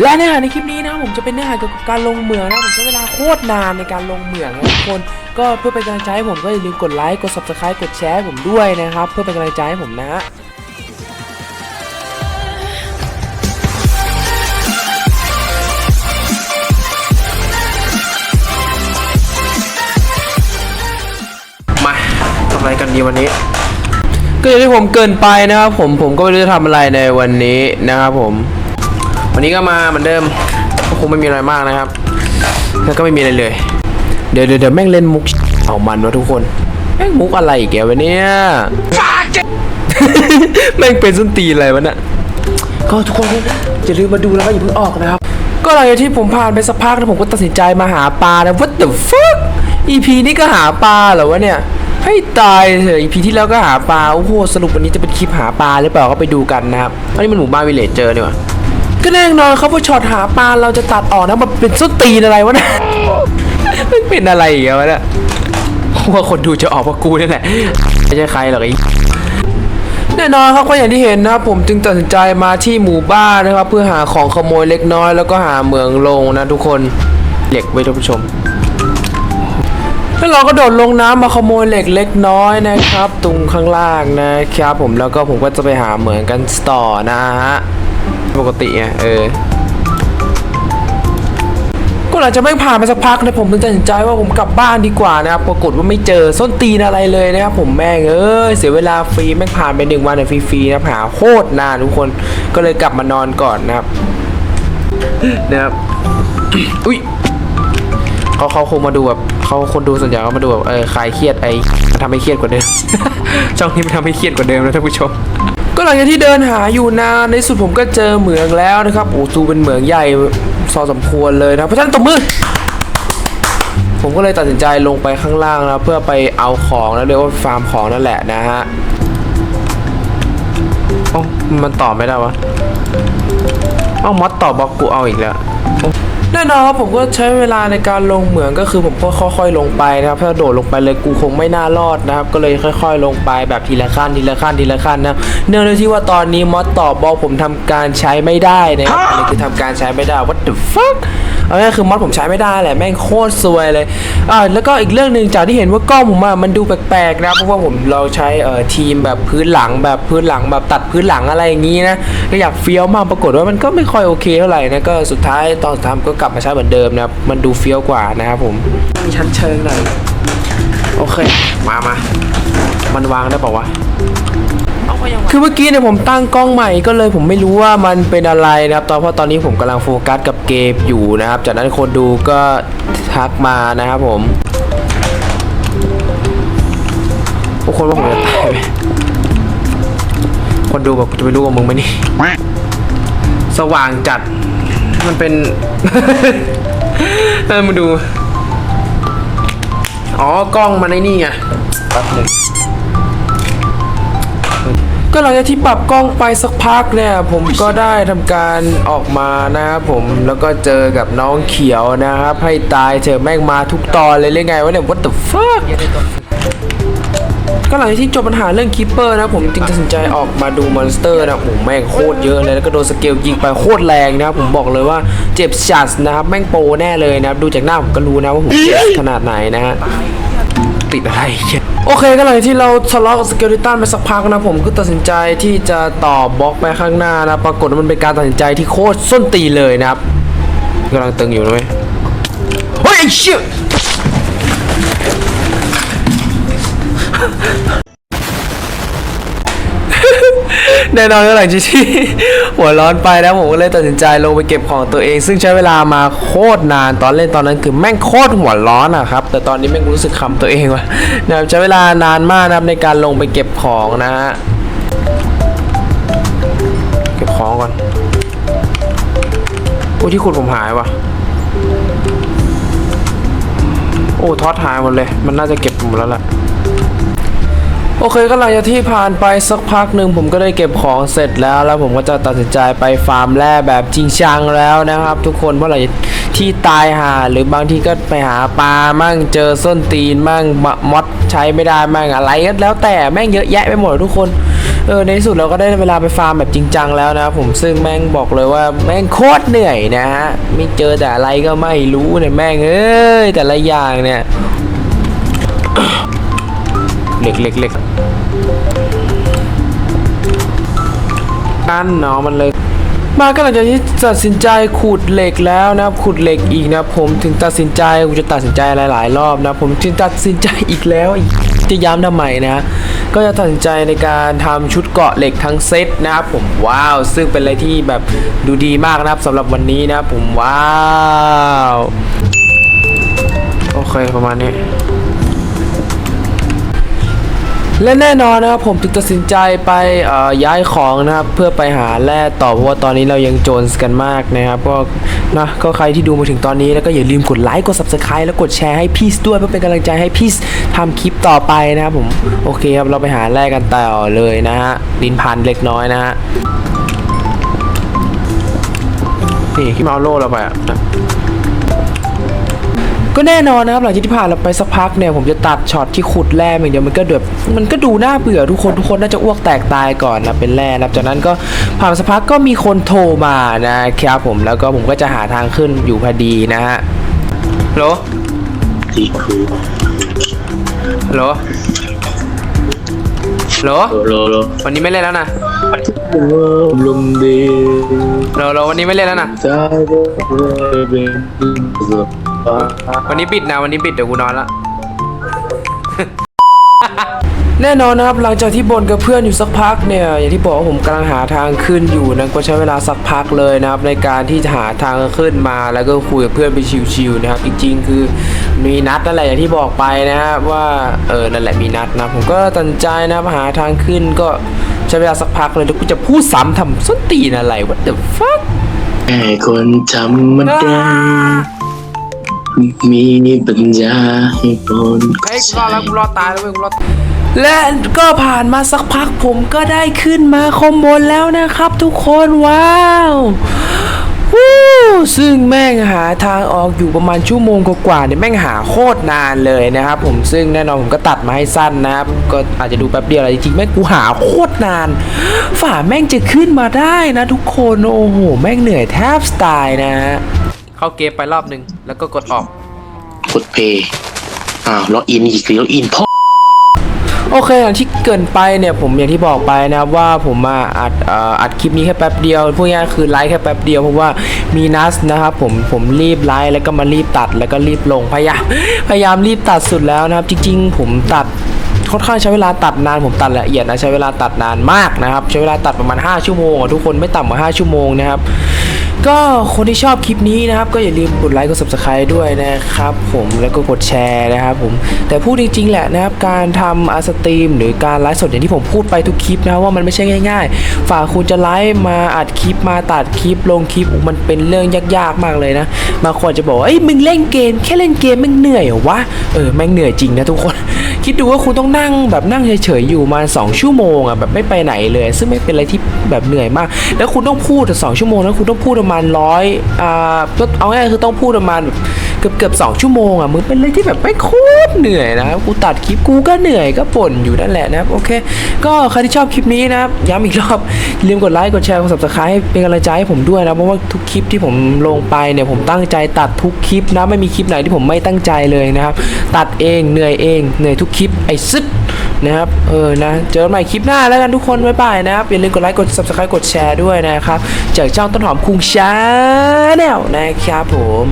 และเนื้อหาในคลิปนี้นะครับผมจะเป็นเนื้อหาเกี่ยวกับการลงเหมืองนะผมใช้เวลาโคตรนานในการลงเหมืองนะทุกคนก็เพื่อเป็นกำลังใจให้ผมก็อย่าลืมกดไลค์กด subscribe กดแชร์ให้ผมด้วยนะครับ เพื่อเป็นกำลังใจให้ผมนะมาทำอะไรกันดีวันนี้ ก็อย่างที่ผมเกรินไปนะครับผมผมก็ไม่รู้จะทำอะไรในวันนี้นะครับผม วันนี้ก็มาเหมือนเดิมก็คงไม่มีอะไรมากนะครับ แล้วก็ไม่มีอะไรเลย เดี๋ยวเดี๋ยวเดี๋ยวแม่งเล่นมุกเอามันวะทุกคน แม่งมุกอะไรอีกแกวะเนี่ยแม่งเป็นส้นตีนอะไรวะเนี่ยก็ทุกคนอย่าลืมมาดูแล้วก็อย่าเพิ่งออกนะครับ ก็หลังจากที่ผมผ่านไปสักพักนะผมก็ตัดสินใจมาหาปลานะ what the fuck EP นี้ก็หาปลาเหรอวะเนี่ยให้ตายเถอะ EP ที่แล้วก็หาปลา โอ้โห สรุปวันนี้จะเป็นคลิปหาปลาหรือเปล่าก็ไปดูกันนะครับ อันนี้มันหมู่บ้านวิลเลจเจอร์นี่หว่า ก็แน่นอนครับว่าช็อตหาปลาเราจะตัดออกนะมันเป็นส้นตีนอะไรวะเนี่ยมันเป็นอะไรอีกวะเนี่ยว่าคนดูจะออกว่ากูนี่แหละไม่ใช่ใครหรอกไอ้แน่นอนครับก็อย่างที่เห็นนะครับผมจึงตัดสินใจมาที่หมู่บ้านนะครับ เพื่อหาของขโมยเล็กน้อย แล้วก็หาเหมืองลงนะทุกคนเหล็กไว้ท่านผู้ชมแล้วเราก็โดดลงน้ำมาขโมยเหล็กเล็กน้อยนะครับ ตรงข้างล่างนะครับผมแล้วก็ผมก็จะไปหาเหมืองกันต่อนะฮะ ปกติไงเออ ก็หลังจากไม่งผ่านไปสักพักนะผมตัดสินใจว่าผมกลับบ้านดีกว่านะครับปรากฏว่าไม่เจอส้นตีนอะไรเลยนะครับผมแม่งเอ้ยเสียเวลาฟรีแม่งผ่านไปหนึ่งวันเนี่ยฟรีๆนะหาโคตรนานทุกคนก็เลยกลับมานอนก่อนนะครับนะครับอุ้ยเขาเขาคงมาดูแบบเขาคนดูส่วนใหญ่เขามาดูแบบเออคลายเครียดไอ้ทำให้เครียดกว่าเดิม ช่องนี้มันทำให้เครียดกว่าเดิมนะท่านผู้ชม หลังจากที่เดินหาอยู่นานในสุดผมก็เจอเหมืองแล้วนะครับโอ้ตูเป็นเหมืองใหญ่พอสมควรเลยนะเพราะฉะนั้นตบมือผมก็เลยตัดสินใจลงไปข้างล่างนะเพื่อไปเอาของแล้วเรียกว่าฟาร์มของนั่นแหละนะฮะเอ้มันตอบไม่ได้วะเอ้ามอดตอบบล็อกกูเอาอีกแล้ว แน่นอนครับผมก็ใช้เวลาในการลงเหมืองก็คือผมก็ค่อย ๆ ลงไปนะครับถ้าโดดลงไปเลยกูคงไม่น่ารอดนะครับก็เลยค่อย ๆ ลงไปแบบทีละขั้นทีละขั้นทีละขั้นนะเนื่องด้วยที่ว่าตอนนี้มอสต่อบอลผมทำการใช้ไม่ได้นะครับอันนี้คือทำการใช้ไม่ได้ what the fuck เอาง่ายๆคือมอสผมใช้ไม่ได้แหละแม่งโคตรซวยเลย อ่าแล้วก็อีกเรื่องหนึ่งจากที่เห็นว่ากล้องผมอะมันดูแปลกๆนะเพราะว่าผมเราใช้เอ่อทีมแบบพื้นหลังแบบพื้นหลังแบบตัดพื้นหลังอะไรอย่างงี้นะก็อยากเฟี้ยวมากปรากฏว่ามันก็ไม่ค่อยโอเคเท่าไหร่นะก็สุดท้ายตอนสุดท้ายผมก็กลับมาใช้เหมือนเดิมนะครับมันดูเฟี้ยวกว่านะครับผมมีชั้นเชิงหน่อยโอเคมามามันวางได้เปล่าวะคือเมื่อกี้เนี่ยผมตั้งกล้องใหม่ก็เลยผมไม่รู้ว่ามันเป็นอะไรนะครับ ตอนเพราะตอนนี้ผมกำลังโฟกัสกับเกมอยู่นะครับ จากนั้นคนดูก็ ทักมานะครับผมทุกคนว่าผมจะตายไหมคนดูแบบจะไปรู้ว่ามึงไหมนี่ สว่างจัด มันเป็นนั่นมาดู อ๋อกล้องมันนี่ไงแป๊บนึง ก็หลังจากที่ปรับกล้องไปสักพักเนี่ย ผมก็ได้ทำการออกมานะครับผมแล้วก็เจอกับน้องเขียวนะครับให้ตายเธอะแม่งมาทุกตอนเลยเรื่องไงวะเนี่ย what the fuck ก็หลังจากที่จบปัญหาเรื่องคิปเปอร์นะผมจึงตัดสินใจออกมาดูมอนสเตอร์นะโอ้โหแม่งโคตรเยอะเลยแล้วก็โดนสเกลยิงไปโคตรแรงนะครับผมบอกเลยว่าเจ็บจัดนะครับแม่งโปแน่เลยนะครับดูจากหน้าผมก็รู้นะว่าผมเจ็บขนาดไหนนะฮะติดอะไรเหี้ย โอเคก็หลังที่เราทะเลาะกับสเกลิตันไปสักพักนะผมก็ตัดสินใจที่จะต่อบล็อกไปข้างหน้านะปรากฏว่ามันเป็นการตัดสินใจที่โคตรส้นตีเลยนะครับกำลังตึงอยู่นะเว้ยเฮ้ยไอ้เชี่ย แน่นอนหลังจากที่หัวร้อนไปนะผมก็เลยตัดสินใจลงไปเก็บของตัวเอง ซึ่งใช้เวลามาโคตรนานตอนเล่นตอนนั้นคือแม่งโคตรหัวร้อนอะครับแต่ตอนนี้แม่งรู้สึกคำตัวเองว่ะนะครับใช้เวลานานมากนะครับในการลงไปเก็บของนะฮะเก็บของก่อนโอ้ที่ขุดผมหายว่ะโอ้ทอดหายหมดเลย มันน่าจะเก็บหมดแล้วล่ะ โอเคก็หลังจากที่ผ่านไปสักพักหนึ่งผมก็ได้เก็บของเสร็จแล้ว แล้วผมก็จะตัดสินใจไปฟาร์มแร่แบบจริงจังแล้วนะครับ ทุกคนเพราะอะไรที่ตายหาหรือบางทีก็ไปหาปลามั่งเจอส้นตีนมั่งมอดใช้ไม่ได้มั่งอะไรก็แล้วแต่แม่งเยอะแยะไปหมดทุกคนเออในที่สุดเราก็ได้เวลาไปฟาร์มแบบจริงจังแล้วนะครับผมซึ่งแม่งบอกเลยว่าแม่งโคตรเหนื่อยนะฮะไม่เจอแต่อะไรก็ไม่รู้เนี่ยแม่งเอ้ยแต่ละอย่างเนี่ย เล็กเล็กเล็กอันเนาะมันเลย มาก็หลังจากที่ตัดสินใจขุดเหล็กแล้วนะครับขุดเหล็กอีกนะผมถึงตัดสินใจกูจะตัดสินใจหลาย ๆ รอบนะผมจึงตัดสินใจอีกแล้วจะย้ำทำไมนะก็จะตัดสินใจในการทำชุดเกาะเหล็กทั้งเซตนะครับผมว้าว ซึ่งเป็นอะไรที่แบบดูดีมากนะครับสำหรับวันนี้นะผมว้าว โอเคประมาณนี้ และแน่นอนนะครับผมถึงตัดสินใจไปย้ายของนะครับเพื่อไปหาแร่ต่อเพราะว่าตอนนี้เรายังโจนส์กันมากนะครับก็นะก็ใครที่ดูมาถึงตอนนี้แล้วก็อย่าลืมกดไลค์กด subscribe แล้วกดแชร์ให้พีซด้วยเพื่อเป็นกำลังใจให้พีซทำคลิปต่อไปนะครับผมโอเคครับเราไปหาแร่กันต่อเลยนะฮะดินพันเล็กน้อยนะฮะนี่ที่มาเอาโล่เราไปอะ ก็แน่นอนนะครับหลังจากที่ผ่านเราไปสักพักเนี่ยผมจะตัดช็อตที่ขุดแร่อย่างเดียวมันก็แบบมันก็ดูน่าเบื่อทุกคนทุกคนน่าจะอ้วกแตกตายก่อนนะเป็นแร่นะครับจากนั้นก็ผ่านไปสักพักก็มีคนโทรมานะครับผมแล้วก็ผมก็จะหาทางขึ้นอยู่พอดีนะฮะฮัลโหลที่คือฮัลโหลฮัลโหลโลโลวันนี้ไม่เล่นแล้วนะล มดีฮัลโหลฮัลโหลวันนี้ไม่เล่นแล้วนะ ใจเป็นสบายวันนี้ปิดนะ วันนี้ปิดเดี๋ยวกูนอนละ แน่นอนนะครับ หลังจากที่บ่นกับเพื่อนอยู่สักพักเนี่ย อย่างที่บอกว่าผมกำลังหาทางขึ้นอยู่นะก็ใช้เวลาสักพักเลยนะครับ ในการที่จะหาทางขึ้นมาแล้วก็คุยกับเพื่อนไปชิวๆนะครับ จริงๆ คือมีนัดนั่นแหละอย่างที่บอกไปนะครับว่าเออนั่นแหละมีนัดนะผมก็ตัดสินใจนะครับหาทางขึ้นก็ ใช้เวลาสักพักเลยแล้วกูจะพูดซ้ำทำส้นตีนอะไร what the fuck แค่คนธรรมดามีปัญญาให้คนเฮ้ยกูรอดแล้วกูรอดตายแล้วเว้ยกูรอดและก็ผ่านมาสักพักผมก็ได้ขึ้นมาคอมบนแล้วนะครับทุกคนว้าว วู้ซึ่งแม่งหาทางออกอยู่ประมาณชั่วโมงกว่าๆเนี่ยแม่งหาโคตรนานเลยนะครับผมซึ่งแน่นอนผมก็ตัดมาให้สั้นนะครับก็อาจจะดูแป๊บเดียวอะไรจริงๆแม่งกูหาโคตรนาน ฝ่าแม่งจะขึ้นมาได้นะทุกคนโอ้โหแม่งเหนื่อยแทบสไตล์นะฮะเข้าเกมไปรอบหนึ่งแล้วก็กดออก กดเพย์อ้าวล็อกอินอีกล็อกอินพ่อ โอเคอย่างที่เกินไปเนี่ยผมอย่างที่บอกไปนะครับว่าผมมาอัดอ,อัดคลิปนี้แค่แป๊บเดียวพูดง่ายๆคือไลฟ์แค่แป๊บเดียวเพราะว่ามีนัสนะครับผมผมรีบไลฟ์แล้วก็มารีบตัดแล้วก็รีบลงพยายามพยายามรีบตัดสุดแล้วนะครับ จริง ๆ ผมตัดค่อนข้างใช้เวลาตัดนานผมตัดละเอียดนะใช้เวลาตัดนานมากนะครับ ใช้เวลาตัดประมาณ 5 ชั่วโมงทุกคนไม่ต่ำกว่า 5 ชั่วโมงนะครับ ก็คนที่ชอบคลิปนี้นะครับก็อย่าลืมกดไลค์กด subscribe ด้วยนะครับผมแล้วก็กดแชร์นะครับผมแต่พูดจริงๆแหละนะครับการทำอาสตรีมหรือการไลฟ์สดอย่างที่ผมพูดไปทุกคลิปนะว่ามันไม่ใช่ง่าย ๆ ฝ่าคุณจะไลฟ์มาอัดคลิปมาตัดคลิปลงคลิปมันเป็นเรื่องยากๆมากเลยนะบางคนจะบอกเอ้ยมึงเล่นเกม แค่เล่นเกมม่งเหนื่อยเหรอวะเออแม่งเหนื่อยจริงนะทุกคน คิดดูว่าคุณต้องนั่งแบบนั่งเฉยๆอยู่มาสองชั่วโมงอะแบบไม่ไปไหนเลย ซึ่งไม่เป็นอะไรที่แบบเหนื่อยมาก แล้วคุณต้องพูดสองชั่วโมงแล้วคุณต้องพูดประมาณร้อยอ่าก็เอาง่ายๆคือต้องพูดประมาณเกือบเกือบสองชั่วโมงอะมึงเป็นอะไรที่แบบไม่โคตรเหนื่อยนะครับกูตัดคลิปกูก็เหนื่อยก็บ่นอยู่นั่นแหละนะครับโอเค ก็ใครที่ชอบคลิปนี้นะครับย้ำอีกรอบลืมกดไลค์กดแชร์กด subscribe เป็นกำลังใจให้ผมด้วยนะเพราะว่าทุกคลิปที่ผมลงไปเนี่ยผมตั้งใจตัดทุกคลิปนะไม่มีคลิปไหนที่ผมไม่ตั้งใจเลยนะครับตัดเองเหนื่อยเองเหนื่อยทุกคลิปไอซึดนะครับ เออ นะ เจอกันใหม่คลิปหน้าแล้วกันทุกคน บ๊ายบายนะครับ อย่าลืมกดไลค์ กด subscribe กดแชร์ด้วยนะครับ จากช่องต้นหอมคุงชาแนลนะครับผม